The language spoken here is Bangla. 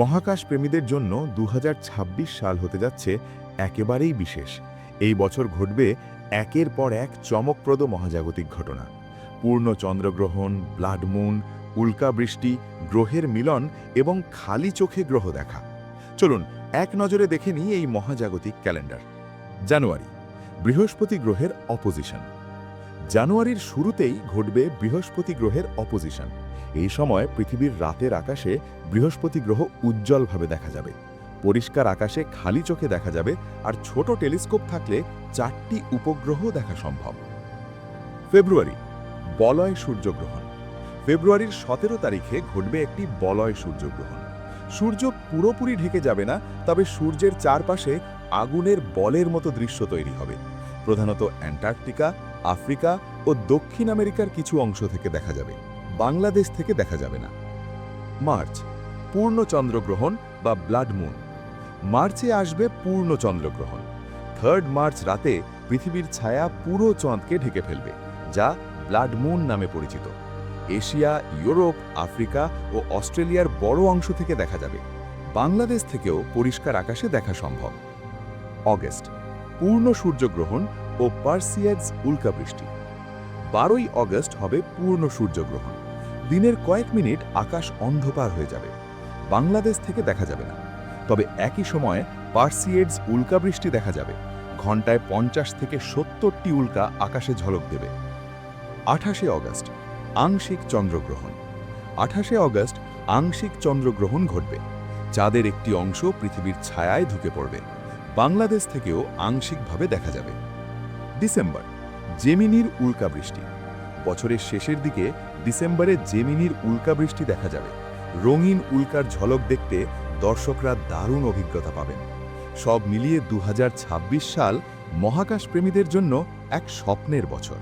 মহাকাশ প্রেমীদের জন্য দু হাজার ছাব্বিশ সাল হতে যাচ্ছে একেবারেই বিশেষ। এই বছর ঘটবে একের পর এক চমকপ্রদ মহাজাগতিক ঘটনা। পূর্ণ চন্দ্রগ্রহণ, ব্লাড মুন উল্কাবৃষ্টি গ্রহের মিলন এবং খালি চোখে গ্রহ দেখা। চলুন এক নজরে দেখে নিই এই মহাজাগতিক ক্যালেন্ডার। জানুয়ারি, বৃহস্পতি গ্রহের অপোজিশন। জানুয়ারির শুরুতেই ঘটবে বৃহস্পতি গ্রহের অপোজিশন এই সময় পৃথিবীর রাতের আকাশে বৃহস্পতি গ্রহ উজ্জ্বলভাবে দেখা যাবে। পরিষ্কার আকাশে খালি চোখে দেখা যাবে আর ছোট টেলিস্কোপ থাকলে চারটি উপগ্রহ দেখা সম্ভব। ফেব্রুয়ারি, বলয় সূর্যগ্রহণ। ফেব্রুয়ারির সতেরো তারিখে ঘটবে একটি বলয় সূর্যগ্রহণ। সূর্য পুরোপুরি ঢেকে যাবে না, তবে সূর্যের চারপাশে আগুনের বলের মতো দৃশ্য তৈরি হবে। প্রধানত অ্যান্টার্কটিকা আফ্রিকা ও দক্ষিণ আমেরিকার কিছু অংশ থেকে দেখা যাবে। বাংলাদেশ থেকে দেখা যাবে না। মার্চ পূর্ণ চন্দ্রগ্রহণ বা ব্লাড মুন। মার্চে আসবে পূর্ণ চন্দ্রগ্রহণ থার্ড মার্চ রাতে পৃথিবীর ছায়া পুরো চাঁদকে ঢেকে ফেলবে, যা ব্লাড মুন নামে পরিচিত। এশিয়া, ইউরোপ, আফ্রিকা ও অস্ট্রেলিয়ার বড় অংশ থেকে দেখা যাবে। বাংলাদেশ থেকেও পরিষ্কার আকাশে দেখা সম্ভব। অগস্ট, পূর্ণ সূর্যগ্রহণ ও পার্সিয়াডস উল্কাবৃষ্টি বারোই অগস্ট হবে পূর্ণ সূর্যগ্রহণ। দিনের কয়েক মিনিট আকাশ অন্ধকার হয়ে যাবে। বাংলাদেশ থেকে দেখা যাবে না। তবে একই সময়ে পার্সিয়েডস উল্কাবৃষ্টি দেখা যাবে। ঘন্টায় পঞ্চাশ থেকে সত্তরটি উল্কা আকাশে ঝলক দেবে। আঠাশে অগস্ট, আংশিক চন্দ্রগ্রহণ। আঠাশে অগস্ট, আংশিক চন্দ্রগ্রহণ ঘটবে। চাঁদের একটি অংশ পৃথিবীর ছায়ায় ঢুকে পড়বে। বাংলাদেশ থেকেও আংশিকভাবে দেখা যাবে। ডিসেম্বর, জেমিনির উল্কাবৃষ্টি বছরের শেষের দিকে ডিসেম্বরে জেমিনির উল্কাবৃষ্টি দেখা যাবে। রঙিন উল্কার ঝলক দেখতে দর্শকরা দারুণ অভিজ্ঞতা পাবেন। সব মিলিয়ে দু হাজার ছাব্বিশ সাল মহাকাশ প্রেমীদের জন্য এক স্বপ্নের বছর।